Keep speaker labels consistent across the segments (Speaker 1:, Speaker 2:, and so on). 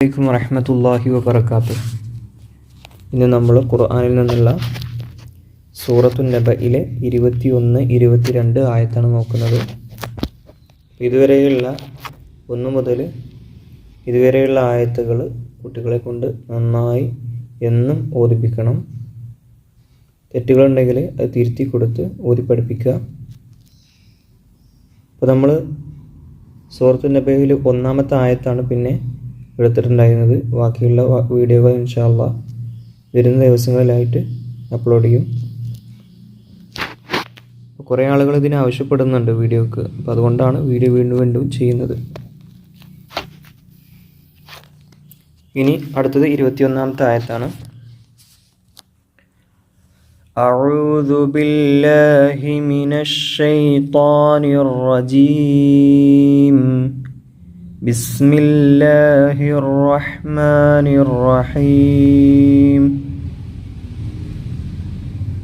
Speaker 1: അലൈക്കും വറഹമത്തല്ലാഹി വബർക്കാത്തു ഇന്ന് നമ്മൾ ഖുർആനിൽ നിന്നുള്ള സൂറത്തു നബയിലെ ഇരുപത്തിയൊന്ന് ഇരുപത്തിരണ്ട് ആയത്താണ് നോക്കുന്നത്. ഇതുവരെയുള്ള ഒന്ന് മുതൽ ഇതുവരെയുള്ള ആയത്തുകൾ കുട്ടികളെ കൊണ്ട് നന്നായി എന്നും ഓതിപ്പിക്കണം. തെറ്റുകളുണ്ടെങ്കിൽ അത് തിരുത്തി കൊടുത്ത് ഓതി പഠിപ്പിക്കുക അപ്പോൾ നമ്മൾ സൂറത്തു നബയിൽ ഒന്നാമത്തെ ആയത്താണ് പിന്നെ എടുത്തിട്ടുണ്ടായിരുന്നത് ബാക്കിയുള്ള വ- വീഡിയോകൾ ഇൻഷാല്ല വരുന്ന ദിവസങ്ങളിലായിട്ട് അപ്ലോഡ് ചെയ്യും അപ്പോൾ കുറേ ആളുകൾ ഇതിന് ആവശ്യപ്പെടുന്നുണ്ട് വീഡിയോക്ക് അപ്പോൾ അതുകൊണ്ടാണ് വീഡിയോ വീണ്ടും വീണ്ടും ചെയ്യുന്നത് ഇനി അടുത്തത് ഇരുപത്തിയൊന്നാമത്തെ ആയത്താണ് أعوذ بالله من الشيطان الرجيم بسم الله الرحمن الرحيم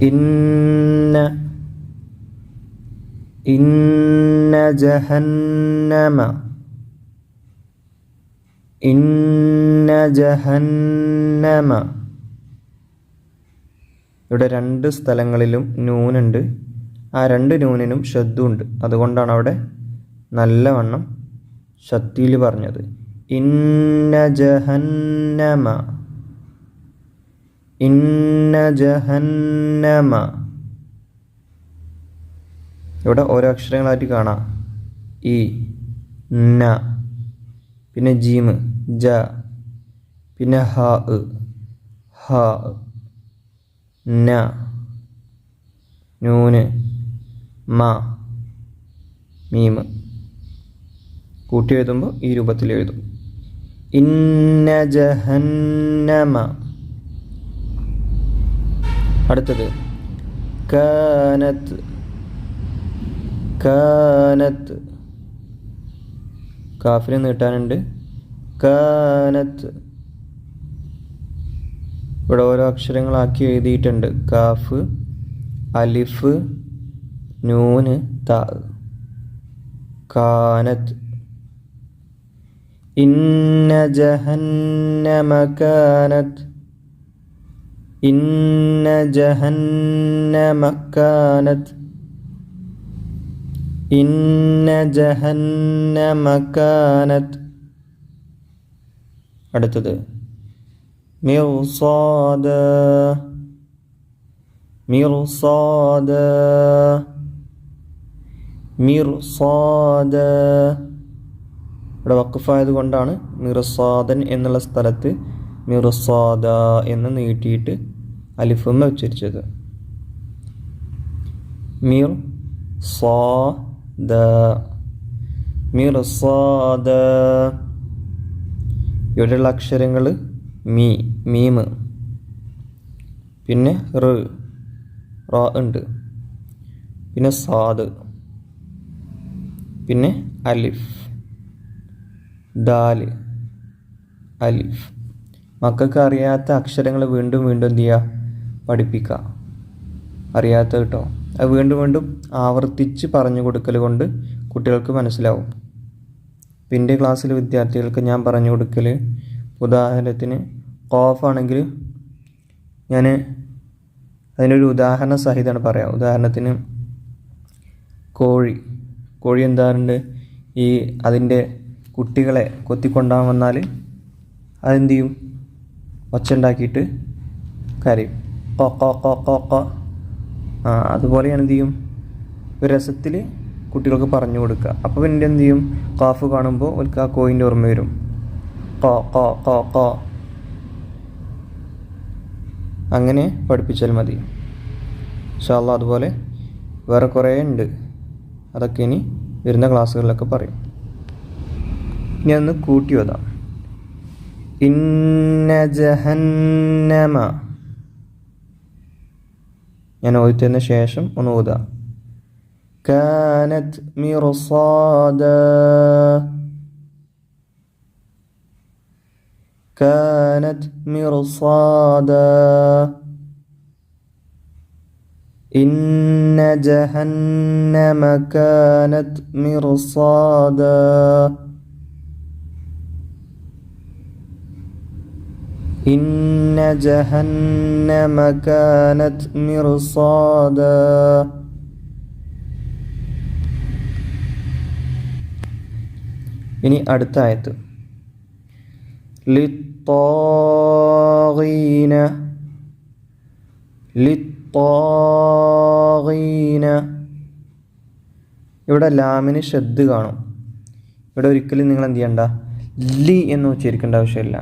Speaker 1: إن إن جهنم إن جهنم ഇവിടെ രണ്ട് സ്ഥലങ്ങളിലും നൂനുണ്ട് ആ രണ്ട് നൂനിനും ശബ്ദമുണ്ട് അതുകൊണ്ടാണ് അവിടെ നല്ലവണ്ണം ശക്തിയിൽ പറഞ്ഞത്. ഇന്ന ജഹന്നമ. ഇന്ന ജഹന്നമ. ഇവിടെ ഓരോ അക്ഷരങ്ങളായിട്ട് കാണാം. ഇ ന പിന്നെ ജീമ് ജ പിന്നെ ഹ ഹ ന നൂന് മ മീമ്. കൂട്ടി എഴുതുമ്പോൾ ഈ രൂപത്തിൽ എഴുതും ഇന്ന ജഹന്നമ. അടുത്തത്. കാനത്ത്. കാനത്ത്. കാഫിന് നീട്ടാനുണ്ട് കാനത്ത്. ഇവിടെ ഓരോ അക്ഷരങ്ങളാക്കി എഴുതിയിട്ടുണ്ട്. കാഫ് അലിഫ് നൂന് താ. കാനത്ത്. ഇന്ന ജഹന്നമ കാനത്ത് ഇന്ന ജഹന്നമകാനത് ഇന്ന ജഹന്നമ കാനത്ത് അടുത്തത് മിർസാദ മിർസാദ മിർസാദ. ഇവിടെ വക്കഫായത് കൊണ്ടാണ് മിറസാദൻ എന്നുള്ള സ്ഥലത്ത് മിറസാദ എന്ന് നീട്ടിയിട്ട് അലിഫെന്ന് ഉച്ചരിച്ചത്. മിർ ദ. മിർസാദ. ഇവിടെയുള്ള അക്ഷരങ്ങൾ മീ മീമ്. പിന്നെ റ് റ ഉണ്ട്. പിന്നെ സാദ്. പിന്നെ അലിഫ്. ദാൽ അലിഫ്. മക്കൾക്ക് അറിയാത്ത അക്ഷരങ്ങൾ വീണ്ടും വീണ്ടും എന്ത് ചെയ്യുക? പഠിപ്പിക്കുക. അറിയാത്ത കേട്ടോ. അത് വീണ്ടും വീണ്ടും ആവർത്തിച്ച് പറഞ്ഞു കൊടുക്കൽ കൊണ്ട് കുട്ടികൾക്ക് മനസ്സിലാവും. പിന്നെ ക്ലാസ്സിലെ വിദ്യാർത്ഥികൾക്ക് ഞാൻ പറഞ്ഞു കൊടുക്കൽ ഉദാഹരണത്തിന് കോഫ് ആണെങ്കിൽ ഞാൻ അതിനൊരു ഉദാഹരണ സഹിതമാണ് പറയാം. ഉദാഹരണത്തിന് കോഴി. കോഴി എന്താറുണ്ട് ഈ അതിന്റെ കുട്ടികളെ കൊത്തിക്കൊണ്ടാൻ വന്നാൽ അതെന്ത് ചെയ്യും ഒച്ച ഉണ്ടാക്കിയിട്ട് കരയും. കൊക്കോ കൊ കൊ കൊ ആ അതുപോലെയാണ് എന്ത് ചെയ്യും ഒരു രസത്തിൽ കുട്ടികൾക്ക് പറഞ്ഞു കൊടുക്കുക. അപ്പോൾ പിന്നെ എന്ത് ചെയ്യും? കാഫ് കാണുമ്പോൾ അവർക്ക് ആ കോയിന്റെ ഓർമ്മ വരും. കോ കോ കോ കോ. അങ്ങനെ പഠിപ്പിച്ചാൽ മതി. ഇൻഷാല്ല അതുപോലെ വേറെ കുറേ ഉണ്ട്. അതൊക്കെ ഇനി വരുന്ന ക്ലാസ്സുകളിലൊക്കെ പറയും. ഇനി ഒന്ന് കൂട്ടി വതാം ഇന്ന ജഹന്നമ ഞാൻ ഓദിത്തതിന് ശേഷം ഒന്ന് ഓതാം كانت مرصادا كانت مرصادا إن جهنم كانت مرصادا إن جهنم كانت مرصادا ഇനി അടുത്ത ആയത്ത് ലിത്തോഗീന ലിത്തോഗീന ഇവിടെ ലാമിന് ഷദ് കാണും ഇവിടെ ഒരിക്കലും നിങ്ങൾ എന്ത് ചെയ്യണ്ട ലി എന്ന് ഉച്ചരിക്കേണ്ട ആവശ്യമില്ല ഏ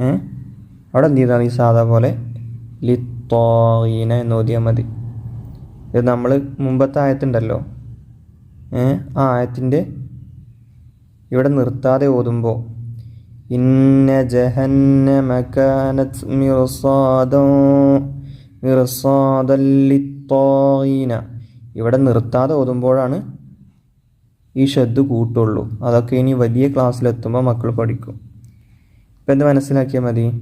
Speaker 1: അവിടെ എന്ത് ചെയ്താൽ ഈ സാധാ പോലെ? ലിത്തോയിന എന്ന് ഓതിയാൽ മതി. ഇത് നമ്മൾ മുമ്പത്തെ ആയത്തുണ്ടല്ലോ. ആ ആയത്തിന്റെ ഇവിടെ നിർത്താതെ ഓതുമ്പോൾ ഇന്ന ജഹന്നമ കാനത് മിർസാദോ ഇവിടെ നിർത്താതെ ഓതുമ്പോഴാണ് ഈ ഷദ് കൂട്ടുള്ളൂ. അതൊക്കെ ഇനി വലിയ ക്ലാസ്സിലെത്തുമ്പോൾ മക്കൾ പഠിക്കും. ഇപ്പം എന്ത് മനസ്സിലാക്കിയാൽ മതി?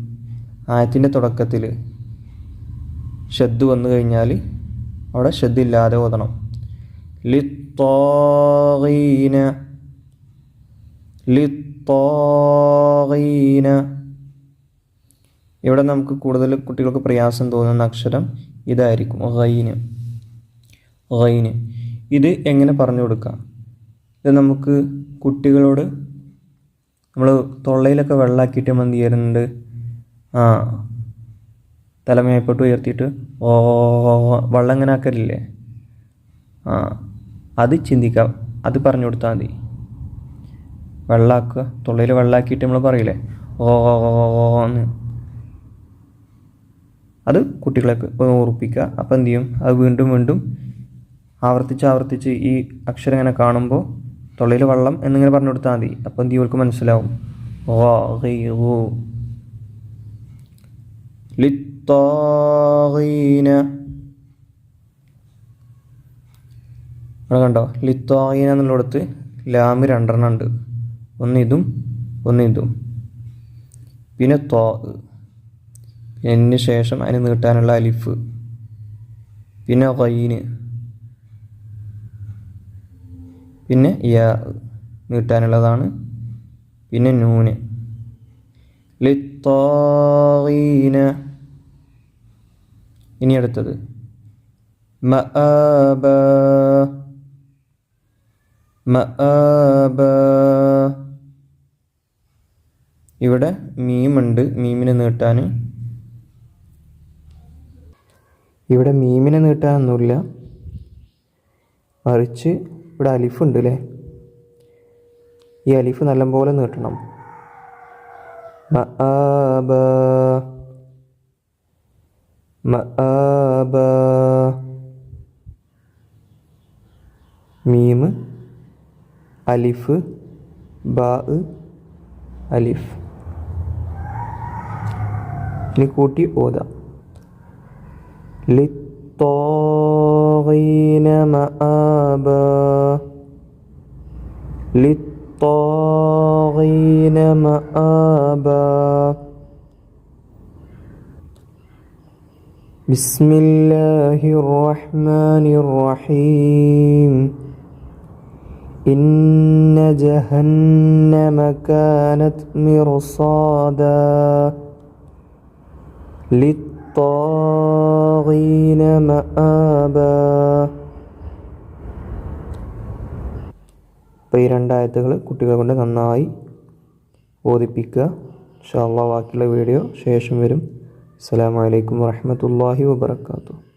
Speaker 1: ആയത്തിന്റെ തുടക്കത്തിൽ ഷെദ് വന്നു കഴിഞ്ഞാൽ അവിടെ ഷദ് ഇല്ലാതെ ഓതണം. ലിത്തോീന ലിത്തോീന ഇവിടെ നമുക്ക് കൂടുതൽ കുട്ടികൾക്ക് പ്രയാസം തോന്നുന്ന അക്ഷരം ഇതായിരിക്കും. ഗൈന്. ഗൈന്. ഇത് എങ്ങനെ പറഞ്ഞു കൊടുക്കാം? ഇത് നമുക്ക് കുട്ടികളോട് നമ്മൾ തൊള്ളയിലൊക്കെ വെള്ളമാക്കിയിട്ട് എന്ത് ചെയ്യുന്നുണ്ട്? ആ തലമേപ്പോട്ട് ഉയർത്തിയിട്ട് ഓ വെള്ളം ഇങ്ങനെ ആക്കലില്ലേ? ആ അത് ചിന്തിക്കാം. അത് പറഞ്ഞു കൊടുത്താൽ മതി. വെള്ളമാക്കുക തൊള്ളയിൽ വെള്ളമാക്കിയിട്ട് നമ്മൾ പറയില്ലേ? ഓന്ന് അത് കുട്ടികളെ ഓർപ്പിക്കുക അപ്പോൾ എന്ത് ചെയ്യും? അത് വീണ്ടും വീണ്ടും ആവർത്തിച്ച് ആവർത്തിച്ച് ഈ അക്ഷരം ഇങ്ങനെ കാണുമ്പോൾ തൊള്ളയിൽ വെള്ളം എന്നിങ്ങനെ പറഞ്ഞു കൊടുത്താൽ മതി. അപ്പോൾ എന്ത് ചെയ്യും? മനസ്സിലാവും. ലിത്തോീന അവിടെ കണ്ടോ? ലിത്തോയിന എന്നുള്ളടത്ത് ലാമ് രണ്ടെണ്ണം ഉണ്ട്. ഒന്ന് ഇതും ഒന്ന് ഇതും. പിന്നെ തോ പിന്നെ ശേഷം അതിന് നീട്ടാനുള്ള അലിഫ്. പിന്നെ കൈന് പിന്നെ യ നീട്ടാനുള്ളതാണ്. പിന്നെ നൂന്. ലിത്തോീന ഇനി അടുത്തത്. മഅബ. മഅബ. ഇവിടെ മീമുണ്ട്. മീമിനെ നീട്ടാൻ ഇവിടെ മീമിനെ നീട്ടാനൊന്നുമില്ല. മറിച്ച് ഇവിടെ അലിഫ് ഉണ്ട് അല്ലേ ഈ അലിഫ് നല്ലപോലെ നീട്ടണം. മഅബ മഅബ മീം അലിഫ് ബാ അലിഫ്. ഇനി കൂട്ടി ഓതാം. للطاغين مآبا. للطاغين مآبا. بسم الله الرحمن الرحيم. إن جهنم كانت مرصادا. للطاغين مآبا അപ്പോൾ ഈ രണ്ടായത്തുകൾ കുട്ടികളെ കൊണ്ട് നന്നായി ബോധിപ്പിക്കുക ഇൻഷാ അള്ളാഹ് ബാക്കിയുള്ള വീഡിയോ ശേഷം വരും അസ്സലാമു അലൈക്കും വറഹ്മത്തുള്ളാഹി വബറകാതുഹു